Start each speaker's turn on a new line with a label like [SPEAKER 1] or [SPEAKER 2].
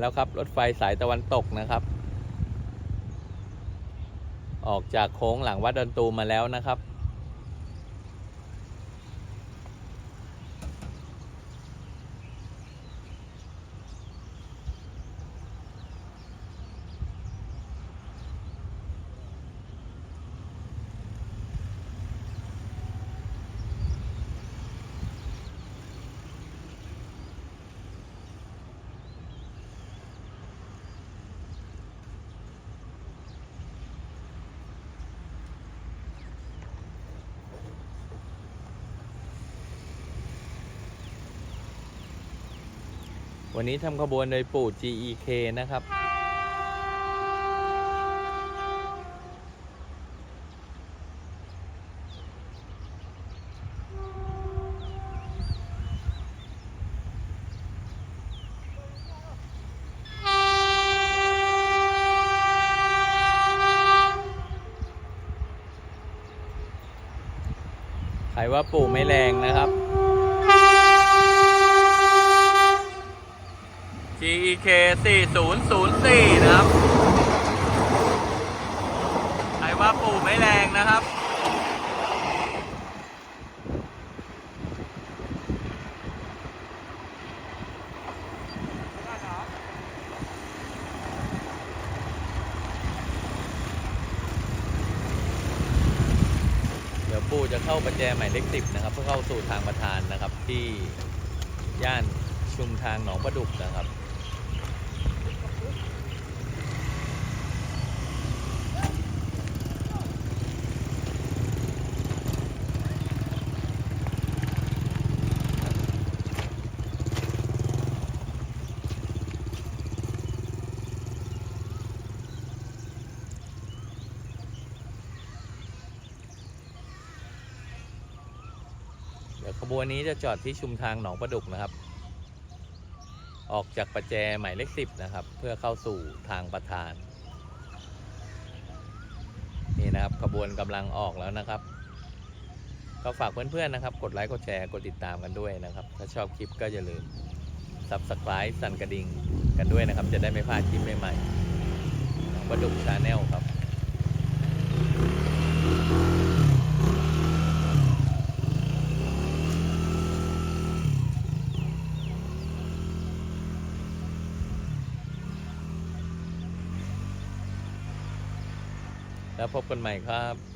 [SPEAKER 1] แล้วครับ รถไฟสายตะวันตกนะครับ ออกจากโค้งหลังวัดดอนตูมมาแล้วนะครับ วันนี้ทำขบวนโดยปู่ GEK นะครับ ใครว่าปู่ไม่แรงนะครับ GEK 4004 นะครับ ใครว่าปู่ไม่แรงนะครับ เดี๋ยวปู่จะเข้าประแจหมายเลขสิบนะครับ เพื่อเข้าสู่ทางประธานนะครับที่ย่านชุมทางหนองประดุกนะครับ เดี๋ยวขบวนนี้จะจอดที่ชุมทางหนองประดุกนะครับ ออกจากประแจหมายเลขสิบนะครับ เพื่อเข้าสู่ทางประธาน นี่นะครับขบวนกำลังออกแล้วนะครับ ก็ฝากเพื่อนๆนะครับ กดไลค์กดแชร์กดติดตามกันด้วยนะครับ ถ้าชอบคลิปก็อย่าลืม subscribe สั่นกระดิ่งกันด้วยนะครับ จะได้ไม่พลาดคลิปใหม่ๆหนองประดุกชาแนลครับ แล้วพบกันใหม่ครับ